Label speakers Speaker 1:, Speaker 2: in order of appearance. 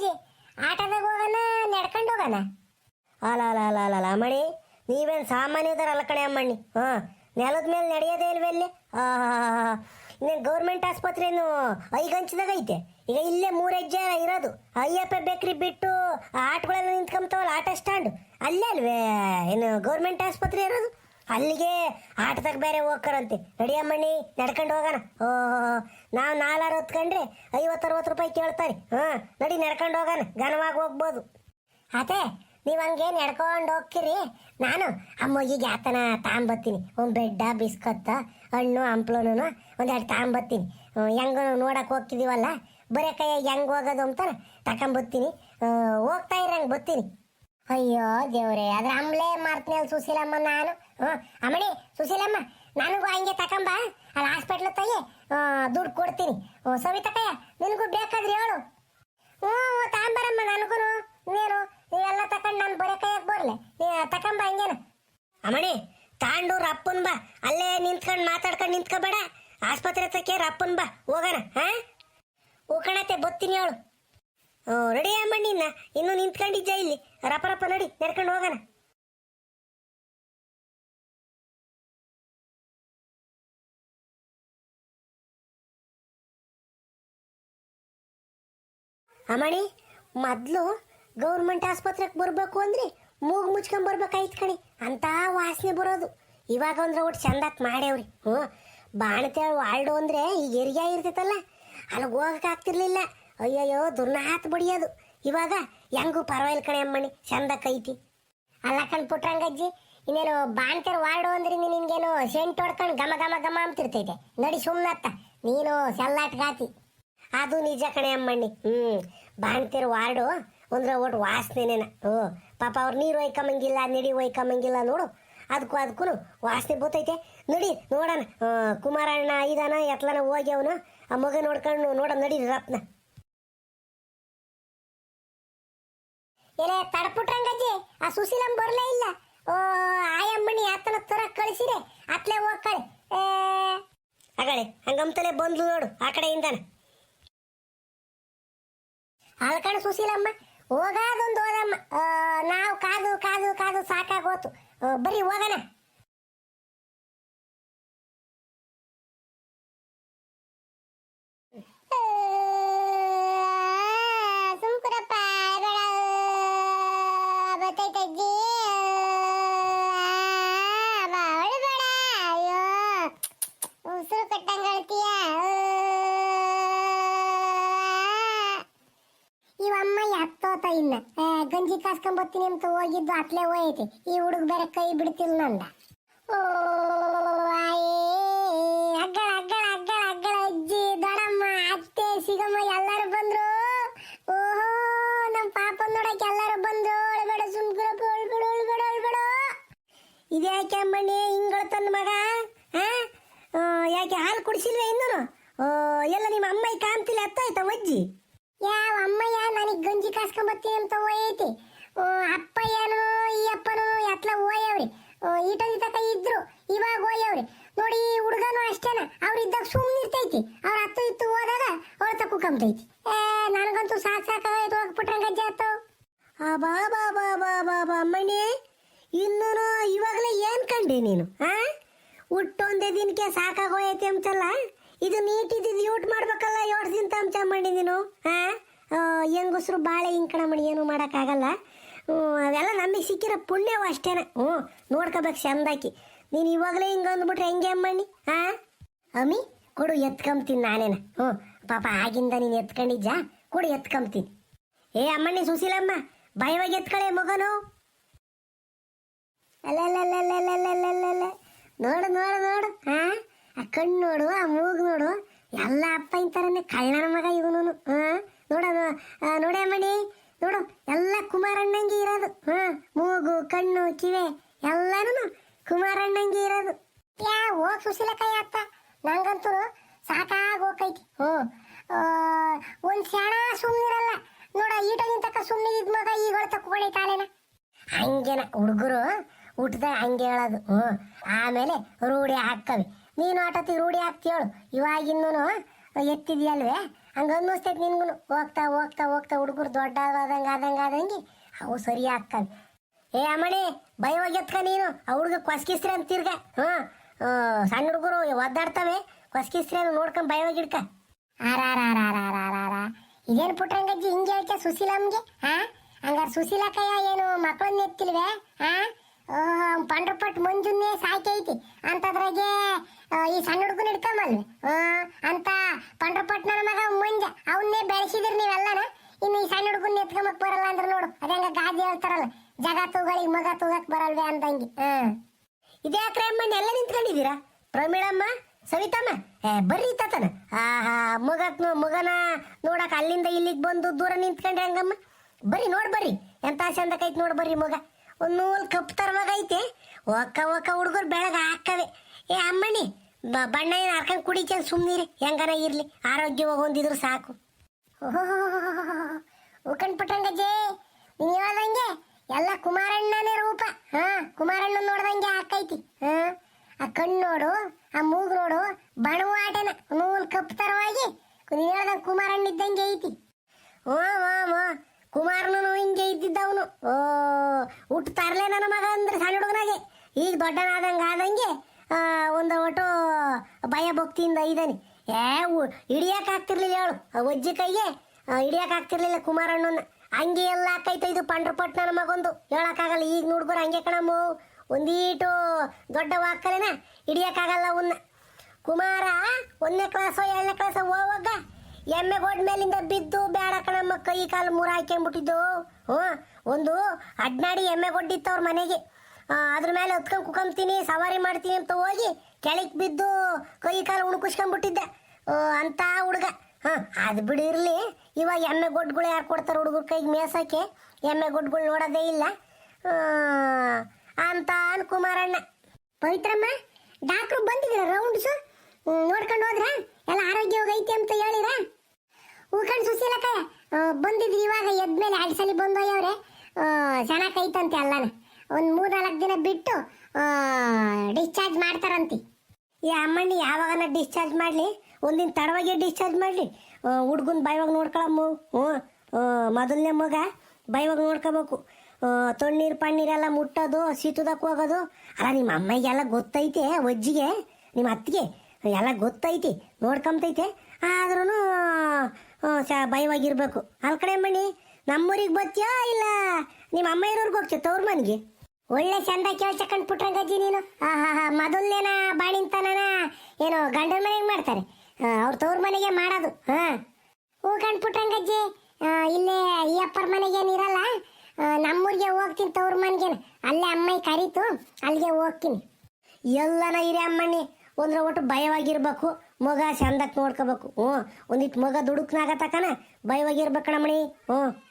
Speaker 1: ಪುಟ್ಟರಂಗಜ್ಜಿ ಆಟದಾಗ ಹೋಗೋಣ, ನಡ್ಕೊಂಡು ಹೋಗೋಣ.
Speaker 2: ಅಲ್ಲ ಅಲ್ಲ ಅಲ್ಲ ಅಲ್ಲ ಅಲ್ಲ ಅಮ್ಮಣಿ ನೀವೇನು ಸಾಮಾನ್ಯದರಲ್ಲ ಕಡೆ ಅಮ್ಮಣ್ಣಿ? ಹಾಂ, ನೆಲದ ಮೇಲೆ ನಡೆಯೋದೇ ಇಲ್ವೆಲ್ಲಿ ಇನ್ನೇನು ಗೌರ್ಮೆಂಟ್ ಆಸ್ಪತ್ರೆನು ಐಗಂಚದಾಗ ಐತೆ. ಈಗ ಇಲ್ಲೇ ಮೂರು ಹೆಜ್ಜೆ ಇರೋದು. ಅಯ್ಯಪ್ಪ ಬೇಕ್ರಿ ಬಿಟ್ಟು ಆಟಗಳೆಲ್ಲ ನಿಂತ್ಕೊಂತವಲ್ಲ ಆಟೋ ಸ್ಟ್ಯಾಂಡ್? ಅಲ್ಲೇ ಅಲ್ವೇ? ಏನು ಗೌರ್ಮೆಂಟ್ ಆಸ್ಪತ್ರೆ ಇರೋದು? ಅಲ್ಲಿಗೆ ಆಟದಾಗ ಬೇರೆ ಹೋಗ್ಕರಂತೆ. ನಡಿಯಮ್ಮಣ್ಣಿ ನಡ್ಕೊಂಡು ಹೋಗೋಣ. ಓ, ನಾವು ನಾಲ್ಕಾರು ಹೊತ್ಕೊಂಡ್ರೆ ಐವತ್ತು, ಅರವತ್ತು ರೂಪಾಯಿ ಕೇಳ್ತಾರೆ. ಹಾಂ, ನಡಿ ನಡ್ಕೊಂಡು ಹೋಗೋಣ. ಘನವಾಗಿ ಹೋಗ್ಬೋದು.
Speaker 1: ಅದೇ ನೀವು ಹಂಗೆ ನಡ್ಕೊಂಡು ಹೋಗ್ತೀರಿ? ನಾನು ಅಮ್ಮಗಿಗೆ ಆತನ ತಾಂಬತ್ತೀನಿ. ಒಂದು ಬೆಡ್ಡ, ಬಿಸ್ಕತ್ತ, ಹಣ್ಣು ಹಂಪ್ಲೂನು ಒಂದೆರಡು ತಾಂಬತ್ತೀನಿ. ಹೆಂಗ ನೋಡಕ್ಕೆ ಹೋಗ್ತಿದ್ದೀವಲ್ಲ ಬರೀ ಕೈ ಹೆಂಗ್ ಹೋಗೋದು ಅಂತ ತಗೊಂಬತ್ತೀನಿ ಹೋಗ್ತಾ ಇರಂಗೆ ಬತ್ತೀನಿ. ಅಯ್ಯೋ ದೇವ್ರೆ ಅದ್ರ ಅಂಬ್ಲೆ ಮಾಡ್ತೀನಿ ಅಲ್ಲಿ ಸುಶೀಲಮ್ಮ ನಾನು. ಹ್ಞೂ ಅಮ್ಮಣಿ, ಸುಶೀಲಮ್ಮ, ನನಗೂ ಹಂಗೆ ತಕೊಂಬ. ಅಲ್ಲಿ ಹಾಸ್ಪಿಟ್ಲ್ ತಗಿ ದುಡ್ಡು ಕೊಡ್ತೀನಿ. ಸವಿತಕ್ಕಯ್ಯ ನಿನಗೂ ಬೇಕಾದ್ರೆ ಹೇಳು. ಹ್ಞೂ ತಾಂಬರಮ್ಮ ನನಗೂ ನೀನು ಎಲ್ಲ ತಕೊಂಡು ನಾನು ಬರೋ ಕೈಯಾಗ ಬರ್ಲೆ. ನೀ, ತಕೊಂಬ ಹಂಗೇನು.
Speaker 2: ಅಮ್ಮಣಿ ತಾಂಡು ರಪ್ಪನ್ ಬಾ. ಅಲ್ಲೇ ನಿಂತ್ಕೊಂಡು ಮಾತಾಡ್ಕೊಂಡು ನಿಂತ್ಕೊಬೇಡ. ಆಸ್ಪತ್ರೆ ತಕ್ಕೆ ರಪ್ಪನ್ ಬಾ. ಹೋಗೋಣ, ಹಾ?
Speaker 1: ಹೂಕಣತೆ ಬತ್ತೀನಿ ಹೇಳು.
Speaker 2: ರೆಡಿ ಅಮ್ಮಣ್ಣಿನ ಇನ್ನು? ನಿಂತ್ಕೊಂಡಿದ್ದೆ ಇಲ್ಲಿ? ರಪ್ಪ ರಪ್ಪ ನಡಿ, ನಡ್ಕೊಂಡು ಹೋಗೋಣ. ಅಮ್ಮಣಿ ಮೊದ್ಲು ಗೌರ್ಮೆಂಟ್ ಆಸ್ಪತ್ರೆಗೆ ಬರ್ಬೇಕು ಅಂದ್ರೆ ಮೂಗ್ ಮುಚ್ಕೊಂಡ್ ಬರ್ಬೇಕಾಯ್ತು ಕಣಿ. ಅಂತ ವಾಸನೆ ಬರೋದು. ಇವಾಗ ಅಂದ್ರೆ ಒಟ್ಟು ಚಂದಾತ್ ಮಾಡ್ಯಾವ್ರಿ. ಹ್ಞೂ ಬಾಣತೆ ವಾಲ್ಡು ಅಂದ್ರೆ ಈಗ ಹೆರಿಗೆ ಇರ್ತೈತಲ್ಲ ಅಲ್ಲಿಗೆ ಹೋಗಕ್ಕೆ ಆಗ್ತಿರ್ಲಿಲ್ಲ. ಅಯ್ಯಯ್ಯೋ, ದುರ್ನಾತ್ ಬಡಿಯೋದು ಇವಾಗ ಹೆಂಗೂ ಪರವಾಗಿಲ್ಲ ಕಣೆ ಅಮ್ಮಣಿ ಚಂದ ಕೈತಿ.
Speaker 1: ಅಲ್ಲ ಕಣ್ ಪುಟ್ರಂಗಜ್ಜಿ ಇನ್ನೇನು ಬಾಣ್ಕರ್ ವಾರ್ಡು ಅಂದ್ರೆ ನೀನ್ ನಿನ್ಗೇನು ಸೆಂಟ್ ಹೊಡ್ಕೊಂಡು ಗಮ ಗಮ ಗಮ ಅಂತಿರ್ತೈತೆ. ನಡಿ ಸುಮ್ಮನತ್ತ ನೀನು ಸೆಲ್ಲಾಟ್ಗಾತಿ
Speaker 2: ಅದು ನಿಜ ಕಣೆ ಅಮ್ಮಣ್ಣಿ. ಹ್ಮ್ ಬಾಣ್ತಿರ್ ವಾರ್ಡು ಅಂದ್ರೆ ಒಟ್ಟು ವಾಸನೆನೇನ. ಹ್ಞೂ, ಪಾಪ ಅವ್ರು ನೀರು ಒಯ್ಕೊಂಬಂಗಿಲ್ಲ ನಡಿ ಒಯ್ಕೊಂಬಂಗಿಲ್ಲ ನೋಡು. ಅದಕ್ಕೂ ಅದಕ್ಕೂ ವಾಸನೆ ಬೋತೈತೆ. ನಡಿ, ನೋಡೋಣ. ಕುಮಾರಣ್ಣ ಇದಾನ ಎತ್ಲನ ಹೋಗಿ ಆ ಮಗ ನೋಡ್ಕೊಂಡು ನೋಡೋಣ, ನಡಿ ರತ್ನ.
Speaker 1: ಎಲೆ ತಡಪುಟ್ರಂಗಜ್ಜಿ ಆ ಸುಶೀಲಂ ಬರಲೇ ಇಲ್ಲ. ಓ ಆಯಮ್ಮಣಿ ಆತನ ತರ ಕಳಿಸಿರೆ ಅತ್ಲೆ ಹೋಗ್ಕಳಿ.
Speaker 2: ಆಗಳೆ ಹಂಗಂತಲೇ ಬಂದ್ಲು ನೋಡು, ಆ ಕಡೆಯಿಂದಾನ.
Speaker 1: ಅಲ್ಕಣ ಸುಶೀಲಮ್ಮ, ಹೋಗಾದೊಂದು ಹೋದಮ್ಮ. ನಾವು ಕಾದು ಕಾದು ಕಾದು ಸಾಕಾಗೋತು ಬರ್ರಿ ಹೋಗಣ. ಗಂಜಿ ಕಾಸ್ಕೊಂಬತ್ತೀನಿ ಅಂತ ಹೋಗಿದ್ದು ಅತ್ಲೆ ಹೋಯ್ತಿ. ಈ ಹುಡುಗ ಬೇರೆ ಕೈ ಬಿಡ್ತಿಲ್ ನಂದ. ಅಗ್ಗಳ ಅಗ್ಗಳ ಅಗ್ಗಳ ಅಗ್ಗಳ ಅಜ್ಜಿ ದೊಡಮ್ಮ ಅತ್ತೆ, ಸಿಗಮ್ಮ, ಎಲ್ಲರೂ ಬಂದ್ರು. ಓಹೋ ನಮ್ಮ ಪಾಪ ನೋಡಕ್ ಎಲ್ಲರೂ ಬಂದ್ರು. ಒಳಗಡೆ ಸುಮ್ಕುರಪ್ಪ ಒಳಗಡೆ ಒಳಗಡೆ ಒಳಗಡೆ
Speaker 2: ಇದ್ಯಾಕೆ ಅಮ್ಮಣ್ಣಿ, ಹಿಂಗಳ ತನ್ನ ಮಗ? ಹಾ ಯಾಕೆ ಹಾಲು ಕುಡಿಸಿಲ್ವೇ ಇನ್ನೂ ಎಲ್ಲ ನಿಮ್ಮ ಅಮ್ಮ ಕಾಣ್ತಿಲ್ಲ ಅತ್ತಾಯ್ತಾ ಅಜ್ಜಿ?
Speaker 1: ಯಾವ ಅಮ್ಮಯ್ಯ ನನಗ್ ಗಂಜಿ ಕಾಸ್ಕೊಂಬತ್ತೀನಿ ಅಂತ ಓಯೈತಿ ಅಪ್ಪಯ್ಯನು ಈ ಅಪ್ಪನು ಎತ್ಲ ಹೋಯವ್ರಿ ಈಟೊಂದು ತಕ ಇದ್ರು, ಇವಾಗ ಹೋಯವ್ರಿ ನೋಡಿ, ಈ ಹುಡುಗನು ಅಷ್ಟೇನ, ಅವ್ರಿದ್ದಾಗ ಸುಮ್ಮನೆ ಇರ್ತೈತಿ. ಅವ್ರ ಹತ್ತು ಇತ್ತು ಹೋದಾಗ ಅವ್ರ ತಕ್ಕು ಕಂಬತೈತಿ ಏ, ನನಗಂತೂ ಸಾಕ್ ಸಾಕಾಗೈತು ಹೋಗ್ಬಿಟ್ರಂಗಜ್ಜಿ ಆತು.
Speaker 2: ಆ, ಬಾ ಬಾ ಬಾ ಬಾ ಬಾ ಬಾ, ಅಮ್ಮಣ್ಣಿ. ಇನ್ನೂ ಇವಾಗಲೇ ಏನು ಕಂಡೆ ನೀನು ಹಾ ಹುಟ್ಟೊಂದೇ ದಿನಕ್ಕೆ ಸಾಕಾಗೋಯೈತಿ ಅಂತಲ್ಲ ಇದು ನೀಟ್ ಇದು ಯೂಟ್ ಮಾಡ್ಬೇಕಲ್ಲ ಎರಡು ದಿನ ತಮ್ಮ ಚಾಮಂಡಿ ನೀನು ಹಾಂ ಹೆಂಗಸ್ರು ಬಾಳೆ ಹಿಂಕಣ ಮಾಡಿ ಏನು ಮಾಡೋಕ್ಕಾಗಲ್ಲ. ಅವೆಲ್ಲ ನಮಗೆ ಸಿಕ್ಕಿರೋ ಪುಣ್ಯವು ಅಷ್ಟೇನ. ಹ್ಞೂ, ನೋಡ್ಕೋಬೇಕು ಚಂದಾಕಿ. ನೀನು ಇವಾಗಲೇ ಹಿಂಗೆ ಅಂದ್ಬಿಟ್ರೆ ಹೆಂಗೆ ಅಮ್ಮಣ್ಣಿ ಹಾಂ ಅಮ್ಮಿ, ಕೊಡು ಎತ್ಕೊಂಬ್ತೀನಿ ನಾನೇನ. ಹ್ಞೂ, ಪಾಪ ಆಗಿಂದ ನೀನು ಎತ್ಕೊಂಡಿದ್ಯಾ? ಕೊಡು ಎತ್ಕೊಂಬ್ತೀನಿ. ಏ ಅಮ್ಮಣ್ಣಿ ಸುಶೀಲಮ್ಮ, ಭಯವಾಗಿ ಎತ್ಕಳೆ ಮಗನು. ಅಲ್ಲ ನೋಡು ನೋಡು ನೋಡು ಹಾಂ ಕಣ್ಣು ನೋಡು, ಆ ಮೂಗು ನೋಡು, ಎಲ್ಲ ಅಪ್ಪ ಇಂತಾರನೆ, ಕಳ್ಳನ ಮಗ ಇವನು ನೋಡೋದು ನೋಡ ಮಣಿ ನೋಡು, ಎಲ್ಲ ಕುಮಾರಣ್ಣಂಗೆ ಇರೋದು, ಹಾ? ಮೂಗು, ಕಣ್ಣು, ಕಿವೆ ಎಲ್ಲಾನು ಕುಮಾರಣ್ಣಂಗೆ ಇರೋದು.
Speaker 1: ಯಾ ಸುಶೀಲ ಕೈ ಅತ್ತ, ನಂಗಂತೂ ಸಾಕಾಗಿ ಹೋಗೈತಿ ಹ್ಞೂ. ಒಂದು ಕ್ಷಣ ಸುಮ್ಮನಿರಲ್ಲ ನೋಡ ಈಟೊಂದಿನ ತಕ್ಕ ಸುಮ್ಮನೆ ಇದ್ ಮಗ ಈಗ ತಕ್ಕೊಂಡೈ ತಾಳೆನ
Speaker 2: ಹಂಗೇನ ಹುಡುಗರು ಊಟದ ಹಂಗೆ ಹೇಳೋದು, ಹ್ಞೂ. ಆಮೇಲೆ ರೂಢಿ ಹಾಕವಿ. ನೀನು ಆಟತಿ ರೂಢಿ ಹಾಕ್ತಿಯಳು ಇವಾಗಿನ್ನೂ ಎತ್ತಿದ್ಯಲ್ವೇ?
Speaker 1: ಹಂಗ ಅನ್ನಿಸ್ತೈತೆ ನಿನ್ಗೂ ಹೋಗ್ತಾ ಹೋಗ್ತಾ ಹೋಗ್ತಾ ಹುಡುಗರು ದೊಡ್ಡ ಆದಂಗೆ ಆದಂಗೆ ಆದಂಗೆ ಅವು ಸರಿ ಆಗ್ತವೆ. ಏ ಅಮ್ಮಣಿ ಭಯ ಎತ್ಕ ನೀನು. ಆ ಹುಡುಗ ಕೊಸ್ಕಿಸ್ರಿ ಅಂತ ತಿರ್ಗ. ಹಾಂ ಸಣ್ಣ ಹುಡುಗರು ಒದ್ದಾಡ್ತವೆ. ಕೊಸ್ಕಿಸ್ರಿ ಅಂತ ನೋಡ್ಕೊಂಡ್ ಭಯವಾಗಿ ಇಡ್ಕ ಆರಾರಾರಾರಾರಾರ ಇದೇನು ಪುಟ್ರಂಗಜ್ಜಿ ಹಿಂಗೆ ಹೇಳ್ಕೆ ಸುಶೀಲಮ್ಗೆ? ಹಾ ಹಂಗಾರೆ ಸುಶೀಲಕ್ಕಯ್ಯ ಏನು ಮಕ್ಕಳನ್ನ ಎತ್ತಿಲ್ವೇ? ಹಾ ಪಂಡ್ರಪಟ್ ಮಂಜುನ್ನೇ ಸಾಕೈತಿ ಅಂತದ್ರಾಗೆ ಈ ಸಣ್ಣ ಹುಡುಗನ ಆ, ಅಂತ ಪಂಡ್ರಪಟ್ ನನ್ನ ಮಗ ಮಂಜ ಅವನ್ನೇ ಬೆಳೆಸಿದ್ರಿ ನೀವೆಲ್ಲನ? ಇನ್ನು ಈ ಸಣ್ಣ ಹುಡುಗನ ಎತ್ಕೊಂಬಕ್ ಬರಲ್ಲ ಅಂದ್ರೆ ನೋಡು. ಅದಂಗ ಗಾದಿ ಹೇಳ್ತಾರಲ್ಲ ಜಗ ತೂಗಳಿಗೆ ಮಗ ತೂಗಕ್ ಬರಲ್ವೇ ಅಂದಂಗೆ. ಹಾ ಇದ್ಯಾಕ್ರೆ ಅಮ್ಮ ಎಲ್ಲ ನಿಂತ್ಕೊಂಡಿದ್ದೀರಾ? ಪ್ರಮೀಳಮ್ಮ ಸವಿತಮ್ಮ? ಏ ಬರ್ರಿ ತಾತನ. ಆಹಾ ಮಗಕ್ ಮಗನ ನೋಡಕ್ ಅಲ್ಲಿಂದ ಇಲ್ಲಿಗೆ ಬಂದು ದೂರ ನಿಂತ್ಕೊಂಡ್ರಿ ಹಂಗಮ್ಮ? ಬರ್ರಿ ನೋಡ್ ಬರ್ರಿ. ಎಂತ ಚಂದಕೈತಿ ನೋಡ್ ಬರ್ರಿ ಮಗ. ಒಂದ್ ನೂಲ್ ಕಪ್ ತರವಾಗ ಐತೆ. ಒಕ್ಕ ಒಕ್ಕ ಹುಡುಗರು ಬೆಳಗ ಹಾಕವೆ. ಏ ಅಮ್ಮಣ್ಣಿ ಬಣ್ಣ ಏನು ಹಾಕೊಂಡು ಕುಡಿಕೆ ಸುಮ್ಮನಿರಿ ಹೆಂಗನ ಇರ್ಲಿ, ಆರೋಗ್ಯವಾಗಿ ಹೊಂದಿದ್ರು ಸಾಕು. ಉಕಣ್ ಪಟ್ಟಂಗಜ್ಜಿ ನೀನ್ ಹೇಳ್ದಂಗೆ ಎಲ್ಲ ಕುಮಾರಣ್ಣನೇ ರೂಪ. ಹಾ ಕುಮಾರಣ್ಣ ನೋಡ್ದಂಗೆ ಹಾಕೈತಿ. ಹಾ, ಆ ಕಣ್ಣು ನೋಡು, ಆ ಮೂಗು ನೋಡು ಬಣವು ಆಟನ ನೂಲ್ ಕಪ್ ತರವಾಗಿ ಹೇಳ್ದಂಗೆ ಕುಮಾರಣ್ಣ ಇದ್ದಂಗೆ ಐತಿ. ಓ ಓ ಓ. ಕುಮಾರನು ಹಿಂಗೆ ಇದ್ದಿದ್ದವನು. ಓ ಹುಟ್ಟು ತರಲೆ ನನ್ನ ಮಗ ಅಂದ್ರೆ ಸಣ್ಣ ಹುಡುಗನಾಗೆ. ಈಗ ದೊಡ್ಡನಾದಂಗೆ ಆದಂಗೆ ಒಂದು ಒಟ್ಟು ಭಯ ಭಕ್ತಿಯಿಂದ ಇದ್ದಾನೆ. ಏ ಹಿಡಿಯಕ್ ಆಗ್ತಿರ್ಲಿಲ್ಲ ಹೇಳು. ಒಜ್ಜಿ ಕೈಗೆ ಹಿಡಿಯಕ್ಕಾಗ್ತಿರ್ಲಿಲ್ಲ ಕುಮಾರಣ್ಣನ ಹಂಗೆ ಎಲ್ಲ ಹಾಕೈತೆ ಇದು ಪಂಡ್ರಪಟ್ ನನ್ನ ಮಗೊಂದು. ಹೇಳಕ್ಕಾಗಲ್ಲ, ಈಗ ನೋಡ್ಬಾರ ಹಂಗೆ ಕಣಮ್ಮ. ಒಂದೀಟು ದೊಡ್ಡ ವಾಕಲೇನ ಹಿಡಿಯಕ್ಕಾಗಲ್ಲ ಅವನ್ನ. ಕುಮಾರ ಒಂದನೇ ಕ್ಲಾಸೋ ಎರಡನೇ ಕ್ಲಾಸೋ ಹೋಗ ಎಮ್ಮೆ ಗೋಡ್ ಮೇಲಿಂದ ಬಿದ್ದು ಕೈ ಕಾಲು ಮೂರ ಹಾಕೊಂಡ್ಬಿಟ್ಟಿದ್ದು ಹ್ಞೂ, ಒಂದು ಅಡ್ನಾಡಿ ಎಮ್ಮೆ ಗೊಡ್ಡಿತ್ತು ಅವ್ರ ಮನೆಗೆ. ಅದ್ರ ಮೇಲೆ ಹೊತ್ಕೊಂಡು ಕುಕೊಂತೀನಿ ಸವಾರಿ ಮಾಡ್ತೀನಿ ಅಂತ ಹೋಗಿ ಕೆಳಗೆ ಬಿದ್ದು ಕೈ ಕಾಲು ಉಣ್ಕುಸ್ಕೊಂಡ್ಬಿಟ್ಟಿದ್ದೆ ಅಂತ ಹುಡುಗ. ಹಾಂ ಅದು ಬಿಡಿರಲಿ ಇವಾಗ ಎಮ್ಮೆ ಗೊಡ್ಗಳು ಯಾರು ಕೊಡ್ತಾರೆ ಹುಡುಗರ ಕೈಗೆ ಮೇಸಕ್ಕೆ? ಎಮ್ಮೆ ಗೊಡ್ಗಳು ನೋಡೋದೇ ಇಲ್ಲ. ಅಂತ ಅನ್ ಕುಮಾರಣ್ಣ. ಪವಿತ್ರಮ್ಮ, ಡಾಕ್ಟ್ರು ಬಂದಿದ್ರ ರೌಂಡ್ಸು? ನೋಡ್ಕೊಂಡು ಹೋದ್ರ? ಎಲ್ಲ ಆರೋಗ್ಯವಾಗಿ ಐತಿ ಅಂತ ಹೇಳಿರ? ಹೂಕಂಡ್ ಸುಶೀಲಕ್ಕ ಬಂದಿದ್ರಿ ಇವಾಗ ಎದ್ಮೇಲೆ ಎರಡು ಸಲ ಬಂದೋಯವ್ರೆ ಚೆನ್ನಾಗೈತಂತೆ ಅಲ್ಲನ. ಒಂದು ಮೂರು ನಾಲ್ಕು ದಿನ ಬಿಟ್ಟು ಡಿಸ್ಚಾರ್ಜ್ ಮಾಡ್ತಾರಂತೆ. ಈ ಅಮ್ಮಣ್ಣಿ, ಯಾವಾಗನ ಡಿಸ್ಚಾರ್ಜ್ ಮಾಡಲಿ? ಒಂದಿನ ತಡವಾಗಿ ಡಿಸ್ಚಾರ್ಜ್ ಮಾಡಲಿ. ಹುಡ್ಗನ ಬೈವಾಗ ನೋಡ್ಕೊಳಮ್ಮ. ಹ್ಞೂ. ಮೊದಲನೇ ಮಗ ಬೈವಾಗ ನೋಡ್ಕೋಬೇಕು. ತಣ್ಣೀರು ಪಣ್ಣೀರೆಲ್ಲ ಮುಟ್ಟೋದು ಸೀತುದಕ್ಕೆ ಹೋಗೋದು. ಅಲ್ಲ, ನಿಮ್ಮ ಅಮ್ಮಗೆ ಗೊತ್ತೈತೆ ಒಜ್ಜಿಗೆ ನಿಮ್ಮ ಅತ್ತಿಗೆ, ಎಲ್ಲ ಗೊತ್ತೈತಿ ನೋಡ್ಕೊಂಬತೈತೆ ಆದ್ರೂ ಚ ಭಯವಾಗಿರ್ಬೇಕು ಅನ್ಕಡೆ ಮಣಿ ನಮ್ಮೂರಿಗೆ ಬರ್ತೀಯೋ ಇಲ್ಲ? ನಿಮ್ಮ ಅಮ್ಮ ಇರೋರ್ಗೆ ಹೋಗ್ತೀಯ ತವ್ರ ಮನೆಗೆ? ಒಳ್ಳೆ ಚಂದ ಕೇಳ್ಸಕೊಂಡ್ ಪುಟ್ರಂಗಜ್ಜಿ ನೀನು. ಆಹಾ ಮೊದಲನೇನ ಬಾಣಿಂತನನ ಏನು ಗಂಡನ ಮನೆಗೆ ಮಾಡ್ತಾರೆ. ಅವ್ರ ತವ್ರ ಮನೆಗೆ ಮಾಡೋದು. ಹಾ. ಹೂ ಕಣ್ ಪುಟ್ರಂಗಜ್ಜಿ ಇಲ್ಲೇ ಈ ಅಪ್ಪರ ಮನೆಗೇನಿರಲ್ಲ ನಮ್ಮೂರಿಗೆ ಹೋಗ್ತೀನಿ ತವ್ರ ಮನೆಗೆ ಅಲ್ಲೇ ಅಮ್ಮ ಕರೀತು, ಅಲ್ಲಿಗೆ ಹೋಗ್ತೀನಿ. ಎಲ್ಲನ ಇರಿ ಅಮ್ಮಣ್ಣಿ ಒಂದ್ರ ಒಟ್ಟು ಭಯವಾಗಿರ್ಬೇಕು. ಮಗ ಚಂದಕ್ಕೆ ನೋಡ್ಕೋಬೇಕು. ಹ್ಞೂ ಒಂದಿಟ್ಟು ಮಗ ದುಡುಕ್ನಾಗ ತಕನ ಭಯವಾಗಿರ್ಬೇಕು ಮಣಿ. ಹ್ಞೂ.